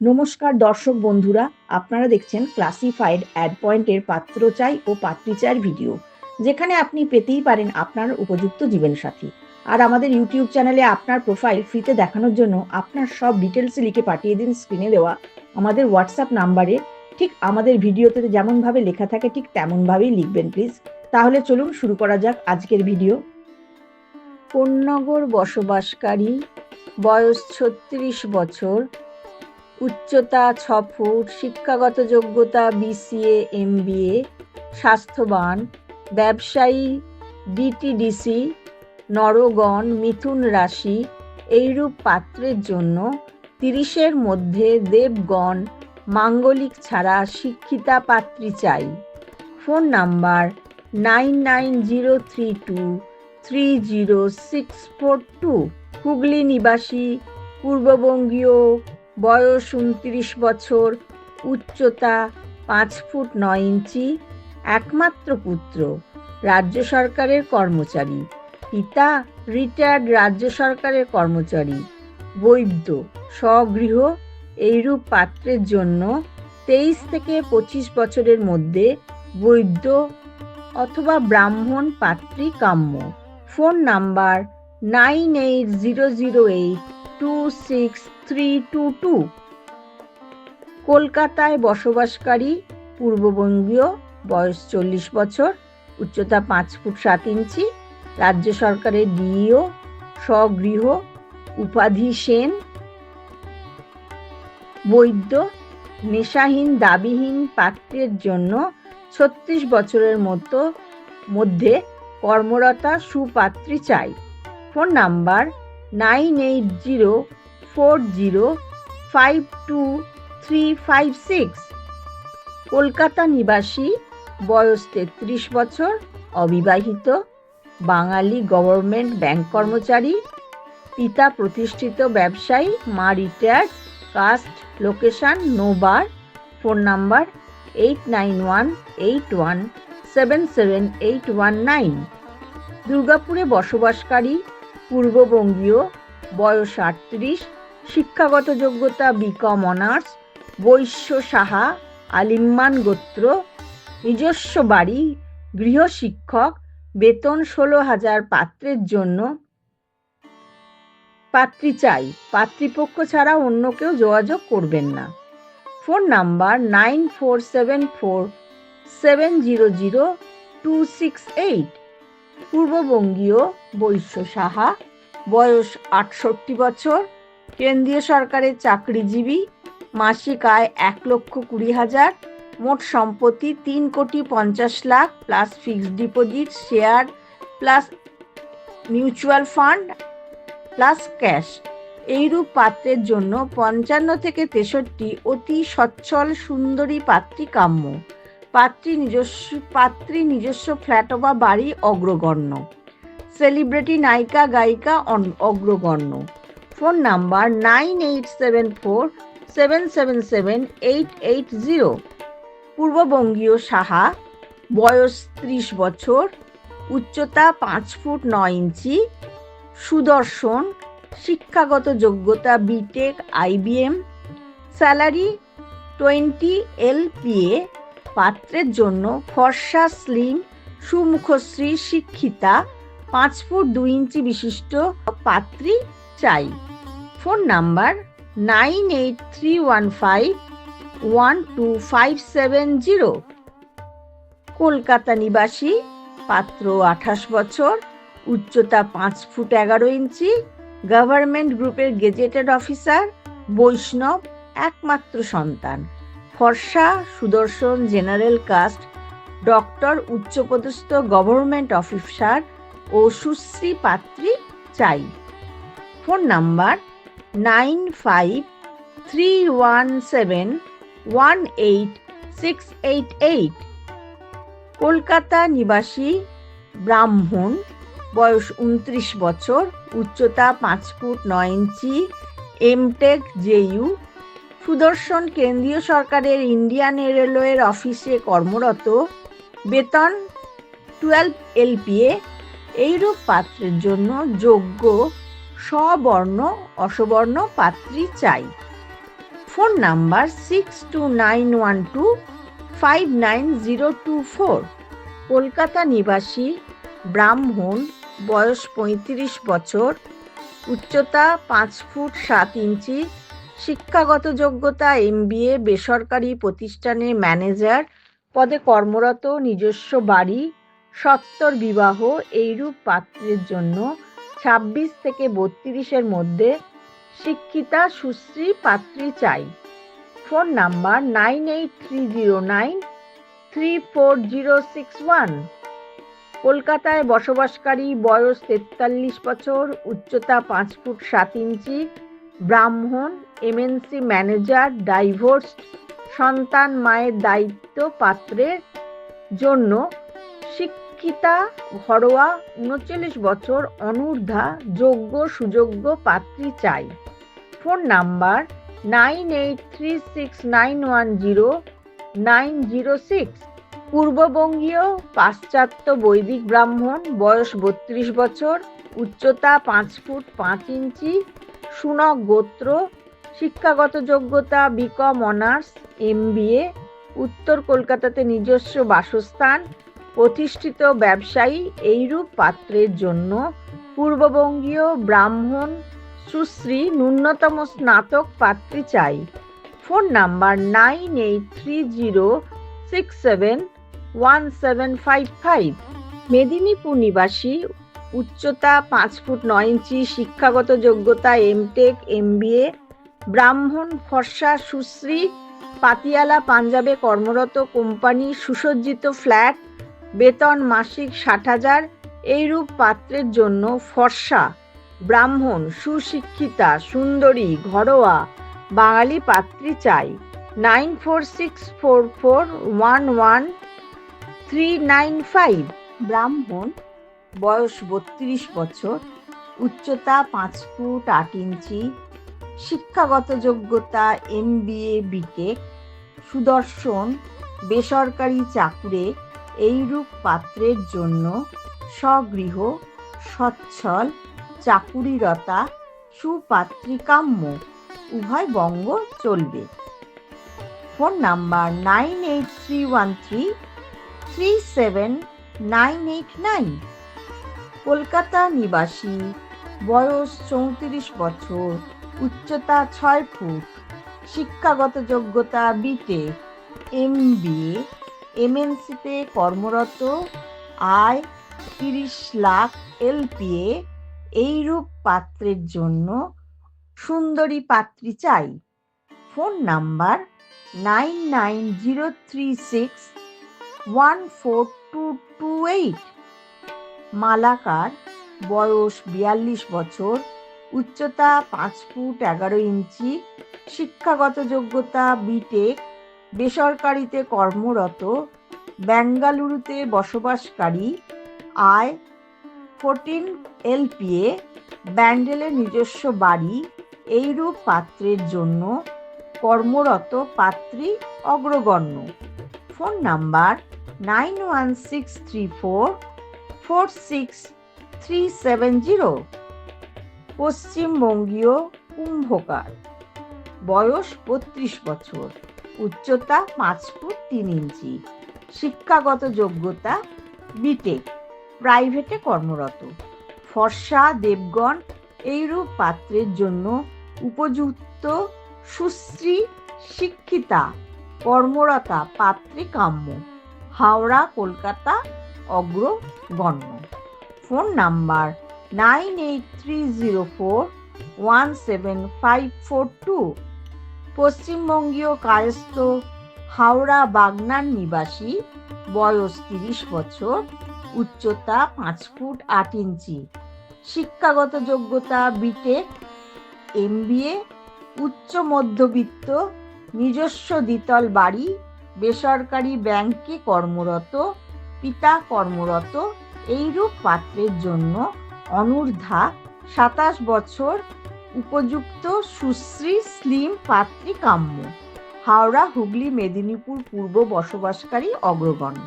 নমস্কার দর্শক বন্ধুরা, আপনারা দেখছেন ক্লাসিফাইড অ্যাড পয়েন্টের পাত্র চাই ও পাত্রী চায়ের ভিডিও যেখানে আপনি পেতেই পারেন আপনার উপযুক্ত জীবনসাথী। আর আমাদের ইউটিউব চ্যানেলে আপনার প্রোফাইল ফ্রিতে দেখানোর জন্য আপনার সব ডিটেলস লিখে পাঠিয়ে দিন স্ক্রিনে দেওয়া আমাদের হোয়াটসঅ্যাপ নাম্বারে ঠিক আমাদের ভিডিওতে যেমনভাবে লেখা থাকে ঠিক তেমনভাবেই লিখবেন প্লিজ তাহলে চলুন শুরু করা যাক আজকের ভিডিও কোন্নগর বসবাসকারী, বয়স ছত্রিশ বছর উচ্চতা ছ ফুট, শিক্ষাগত যোগ্যতা বিসিএ, এমবিএ, স্বাস্থ্যবান, ব্যবসায়ী, ডিটিডিসি, নরগণ, মিথুন রাশি, এইরূপ পাত্রের জন্য তিরিশের মধ্যে দেবগণ মাঙ্গলিক ছাড়া শিক্ষিতা পাত্রী চাই। Phone number nine nine zero three two three zero six four two. Hooghly নিবাসী, পূর্ববঙ্গীয় বয়স উনত্রিশ বছর, উচ্চতা পাঁচ ফুট নয় ইঞ্চি, একমাত্র পুত্র, রাজ্য সরকারের কর্মচারী। পিতা রিটায়ার্ড রাজ্য সরকারের কর্মচারী। বৈদ্য, স্বগৃহ, এইরূপ পাত্রের জন্য তেইশ থেকে পঁচিশ বছরের মধ্যে বৈদ্য অথবা ব্রাহ্মণ পাত্রী কাম্য phone number nine eight zero zero eight two six three two two কলকাতায় বসবাসকারী, পূর্ববঙ্গীয়, বয়স চল্লিশ বছর, উচ্চতা পাঁচ ফুট সাত ইঞ্চি, রাজ্য সরকারের ডিইও, স্বগৃহ, উপাধি সেন, বৈদ্য, নেশাহীন, দাবিহীন পাত্রের জন্য ছত্রিশ বছরের মতো, মধ্যে কর্মরতা সুপাত্রী চাই। Phone number nine eight zero four zero five two three five six Kolkata নিবাসী, বয়স তেত্রিশ বছর, অবিবাহিত, বাঙালি গভর্নমেন্ট ব্যাংক কর্মচারী, পিতা প্রতিষ্ঠিত ব্যবসায়ী, মা retired caste location no bar phone number eight nine one eight one seven seven eight one nine দুর্গাপুরে বসবাসকারী, পূর্ববঙ্গীয়, বয়স আটত্রিশ শিক্ষাগত যোগ্যতা বিকম অনার্স বৈশ্য সাহা, আলিম্মান গোত্র, নিজস্ব বাড়ি গৃহশিক্ষক বেতন ষোলো হাজার পাত্রের জন্য পাত্রী চাই। পাত্রীপক্ষ ছাড়া অন্য কেউ যোগাযোগ করবেন না। Phone number nine four seven four seven zero zero two six eight. পূর্ববঙ্গীয় বৈশ্য সাহা, বয়স আটষট্টি বছর। কেন্দ্রীয় সরকারের চাকরিজীবী, মাসিক আয় এক লক্ষ কুড়ি হাজার, মোট সম্পত্তি তিন কোটি পঞ্চাশ lakh plus fixed deposit share plus mutual fund plus cash এইরূপ পাত্রের জন্য পঞ্চান্ন থেকে তেষট্টি অতি সচ্ছল, সুন্দরী পাত্রী কাম্য। পাত্রী নিজস্ব পাত্রী নিজস্ব ফ্ল্যাট বা বাড়ি অগ্রগণ্য। সেলিব্রিটি, নায়িকা, গায়িকা অগ্রগণ্য। Phone number nine eight seven four seven seven seven eight eight zero. পূর্ববঙ্গীয় Saha, বয়স ত্রিশ বছর, উচ্চতা পাঁচ ফুট নয় ইঞ্চি, সুদর্শন, শিক্ষাগত যোগ্যতা BTech IBM salary twenty L LPA পাত্রের জন্য ফর্সা, স্লিম, সুমুখশ্রী, শিক্ষিতা, পাঁচ ফুট দুই ইঞ্চি বিশিষ্ট পাত্রী চাই। Phone number nine eight three one five one two five seven zero. Kolkata নিবাসী, পাত্র আঠাশ বছর, উচ্চতা পাঁচ ফুট এগারো ইঞ্চি, গভর্নমেন্ট গ্রুপের গেজেটেড অফিসার, বৈষ্ণব, একমাত্র সন্তান। ফর্সা সুদর্শন জেনারেল কাস্ট, ডক্টর, উচ্চপদস্থ গভর্নমেন্ট অফিসার ও সুশ্রী পাত্রী চাই। Phone number nine five three one seven one eight six eight eight. Kolkata নিবাসী ব্রাহ্মণ, বয়স উনত্রিশ বছর, উচ্চতা পাঁচ ফুট নয় ইঞ্চি এমটেক জেইউ সুদর্শন কেন্দ্রীয় সরকারের ইন্ডিয়ান রেলওয়ের অফিসে কর্মরত। বেতন টুয়েলভ এলপিএ এইরূপ পাত্রের জন্য যোগ্য স্ববর্ণ, অসবর্ণ পাত্রী চাই। Phone number six two nine one two five nine zero two four Kolkata নিবাসী, ব্রাহ্মণ, বয়স পঁয়ত্রিশ বছর, উচ্চতা পাঁচ ফুট সাত ইঞ্চি, শিক্ষাগত যোগ্যতা এমবিএ, বেসরকারি প্রতিষ্ঠানে ম্যানেজার, পদে কর্মরত, নিজস্ব বাড়ি, সত্তর বিবাহ, এইরূপ পাত্রের জন্য ছাব্বিশ থেকে বত্রিশের মধ্যে শিক্ষিতা সুশ্রী পাত্রী চাই। Phone number nine eight three zero nine three four zero six one. কলকাতায় বসবাসকারী বয়স তেতাল্লিশ বছর, উচ্চতা পাঁচ ফুট সাত ইঞ্চি, ব্রাহ্মণ এমএনসি ম্যানেজার ডাইভোর্স সন্তান মায়ের দায়িত্ব পাত্রের জন্য শিক্ষিতা, ঘরোয়া উনচল্লিশ বছর অনূর্ধ্বা যোগ্য সুযোগ্য পাত্রী চাই। Phone number nine eight three six nine one zero nine zero six. পূর্ববঙ্গীয় পাশ্চাত্য বৈদিক ব্রাহ্মণ, বয়স বত্রিশ বছর, উচ্চতা পাঁচ ফুট পাঁচ ইঞ্চি, সুনক গোত্র, শিক্ষাগত যোগ্যতা বিকম অনার্স এমবিএ উত্তর কলকাতাতে নিজস্ব বাসস্থান প্রতিষ্ঠিত ব্যবসায়ী এইরূপ পাত্রের জন্য পূর্ববঙ্গীয় ব্রাহ্মণ সুশ্রী ন্যূনতম স্নাতক পাত্রী চাই। Phone number nine eight three zero six seven one seven five five. Medinipur নিবাসী, উচ্চতা পাঁচ ফুট নয় ইঞ্চি, শিক্ষাগত যোগ্যতা এমটেক, এমবিএ, ব্রাহ্মণ ফর্সা সুশ্রী, পাতিয়ালা পাঞ্জাবে কর্মরত কোম্পানি, সুসজ্জিত ফ্ল্যাট বেতন মাসিক ষাট হাজার, এইরূপ পাত্রের জন্য ফর্সা, ব্রাহ্মণ, সুশিক্ষিতা, সুন্দরী, ঘরোয়া, বাঙালি পাত্রী চাই। Nine four six four four one one three nine five. ব্রাহ্মণ, বয়স বত্রিশ বছর, উচ্চতা পাঁচ ফুট আট ইঞ্চি, শিক্ষাগত যোগ্যতা এম বিএ বিটেক সুদর্শন, বেসরকারি চাকুরে এইরূপ পাত্রের জন্য স্বগৃহ, সচ্ছল, চাকুরিরতা, সুপাত্রিকাম্য, উভয় বঙ্গ চলবে। Phone number nine eight three one three three seven nine eight nine. Kolkata নিবাসী, বয়স চৌত্রিশ বছর, উচ্চতা ছয় ফুট, শিক্ষাগত যোগ্যতা বিটেক এম বিএ এমএনসিতে কর্মরত আয় তিরিশ লাখ এলপিএ, এইরূপ পাত্রের জন্য সুন্দরী পাত্রী চাই। Phone number nine nine zero three six one four two two eight. Malakar বয়স বিয়াল্লিশ বছর, উচ্চতা পাঁচ ফুট এগারো ইঞ্চি, শিক্ষাগত যোগ্যতা বিটেক বেসরকারিতে কর্মরত বেঙ্গালুরুতে বসবাসকারী আয় ফোরটিন এলপিএ ব্যান্ডেলের নিজস্ব বাড়ি এইরূপ পাত্রের জন্য কর্মরত পাত্রী অগ্রগণ্য। Phone number nine one six three four four six three seven zero পশ্চিমবঙ্গীয় কুম্ভকার। বয়স বত্রিশ বছর। উচ্চতা পাঁচ ফুট তিন ইঞ্চি। শিক্ষাগত যোগ্যতা বিটেক প্রাইভেটে কর্মরত। ফর্সা, দেবগণ এইরূপ পাত্রের জন্য উপযুক্ত, সুশ্রী, শিক্ষিতা, কর্মরতা পাত্রী কাম্য। Howrah, Kolkata, অগ্রগণ্য। Phone number nine eight three zero four one seven five four two পশ্চিমবঙ্গীয় কায়স্থ হাওড়া বাগনান নিবাসী, বয়স তিরিশ বছর, উচ্চতা পাঁচ ফুট আট ইঞ্চি। শিক্ষাগত যোগ্যতা বিটেক এমবিএ উচ্চ মধ্যবিত্ত, নিজস্ব দ্বিতল বাড়ি, বেসরকারি ব্যাংকে কর্মরত, পিতা কর্মরত, এইরূপ পাত্রের জন্য অনূর্ধ্বা সাতাশ বছর উপযুক্ত সুশ্রী, স্লিম পাত্রী কাম্য। হাওড়া, হুগলি, মেদিনীপুর পূর্ব বসবাসকারী অগ্রগণ্য।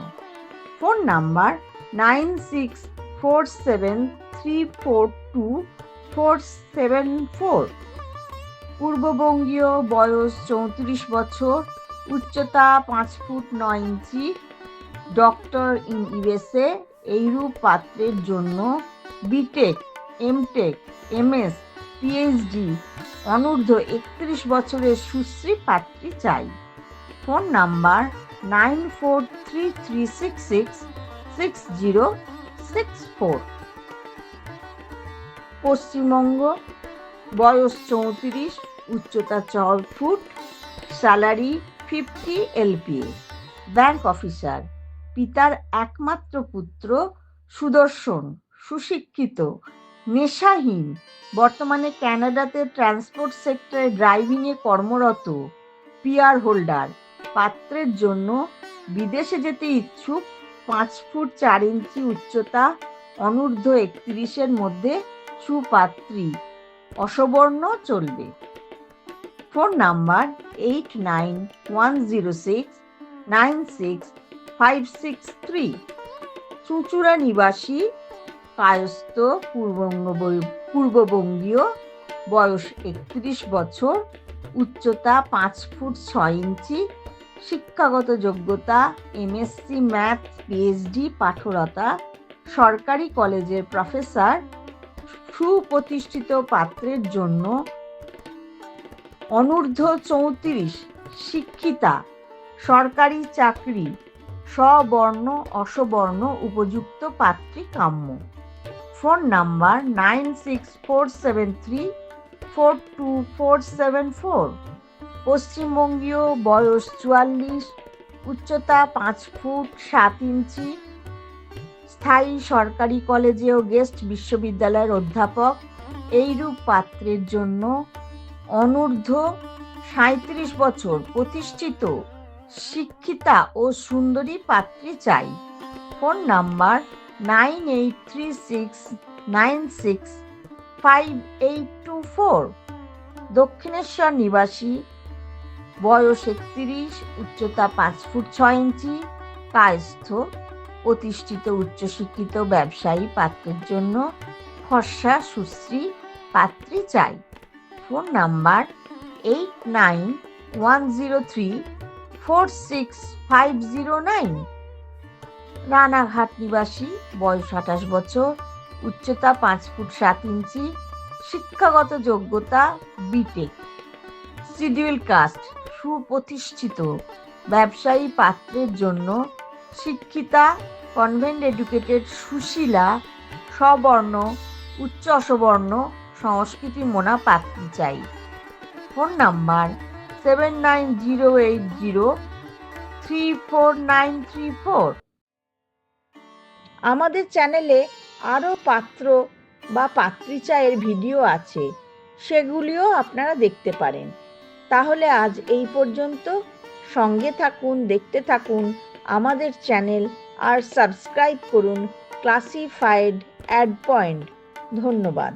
Phone number nine six four seven three four two four seven four. পূর্ববঙ্গীয় বয়স চৌত্রিশ বছর, উচ্চতা পাঁচ ফুট নয় ইঞ্চি। ডক্টর ইন ইউএসএ এইরূপ পাত্রের জন্য বিটেক এমটেক এমএস পিএইচডি অনূর্ধ্ব একত্রিশ বছরের সুশ্রী পাত্রী চাই। Phone number nine four three three six six six zero six four. Paschimbanga, বয়স চৌত্রিশ, উচ্চতা চার foot, salary fifty LPA. Bank officer, পিতার একমাত্র পুত্র, সুদর্শন, সুশিক্ষিত, নেশাহীন বর্তমানে ক্যানাডাতে ট্রান্সপোর্ট সেক্টরে ড্রাইভিংয়ে কর্মরত পিআর হোল্ডার। পাত্রের জন্য বিদেশে যেতে ইচ্ছুক পাঁচ ফুট চার ইঞ্চি উচ্চতা, অনূর্ধ্ব একত্রিশের মধ্যে সুপাত্রী। অসবর্ণ চলবে। Phone number eight nine one zero six nine six five six three. চুঁচুড়া নিবাসী কায়স্থ পূর্ববঙ্গ পূর্ববঙ্গীয় বয়স একত্রিশ বছর, উচ্চতা পাঁচ ফুট ছয় ইঞ্চি, শিক্ষাগত যোগ্যতা এমএসসি ম্যাথ পিএইচডি পাঠরতা, সরকারি কলেজের প্রফেসর, সুপ্রতিষ্ঠিত পাত্রের জন্য অনূর্ধ্ব চৌত্রিশ, শিক্ষিতা, সরকারি চাকরি, স্ববর্ণ, অসবর্ণ, উপযুক্ত পাত্রী কাম্য phone number nine six four seven three four two four seven four. পশ্চিমবঙ্গীয় বয়স চুয়াল্লিশ, উচ্চতা পাঁচ ফুট সাত ইঞ্চি। স্থায়ী সরকারি কলেজে ও গেস্ট বিশ্ববিদ্যালয়ের অধ্যাপক। এইরূপ পাত্রের জন্য অনূর্ধ্ব সাঁত্রিশ বছর প্রতিষ্ঠিত শিক্ষিতা ও সুন্দরী পাত্রী চাই। Phone number nine eight three six nine six five eight two four. Dakshineswar নিবাসী, বয়স একত্রিশ, উচ্চতা পাঁচ ফুট ছয় ইঞ্চি, কায়স্থ, প্রতিষ্ঠিত উচ্চশিক্ষিত ব্যবসায়ী পাত্রের জন্য ফর্সা, সুশ্রী, পাত্রী চাই। Phone number eight nine one zero three four six five zero nine. Ranaghat নিবাসী, বয়স আঠাশ বছর, উচ্চতা পাঁচ ফুট সাত ইঞ্চি, শিক্ষাগত যোগ্যতা বিটেক শিডিউল কাস্ট, সুপ্রতিষ্ঠিত। ব্যবসায়ী পাত্রের জন্য শিক্ষিতা, কনভেন্ট এডুকেটেড সুশীলা সবর্ণ উচ্চ অসবর্ণ, সংস্কৃতি মোনা পাত্রী চাই। Phone number seven nine zero eight zero three four nine three four. আমাদের চ্যানেলে আরও পাত্র বা পাত্রী চায়ের ভিডিও আছে, সেগুলিও আপনারা দেখতে পারেন। তাহলে আজ এই পর্যন্ত। সঙ্গে থাকুন, দেখতে থাকুন আমাদের চ্যানেল আর সাবস্ক্রাইব করুন ক্লাসিফাইড অ্যাড পয়েন্ট। ধন্যবাদ।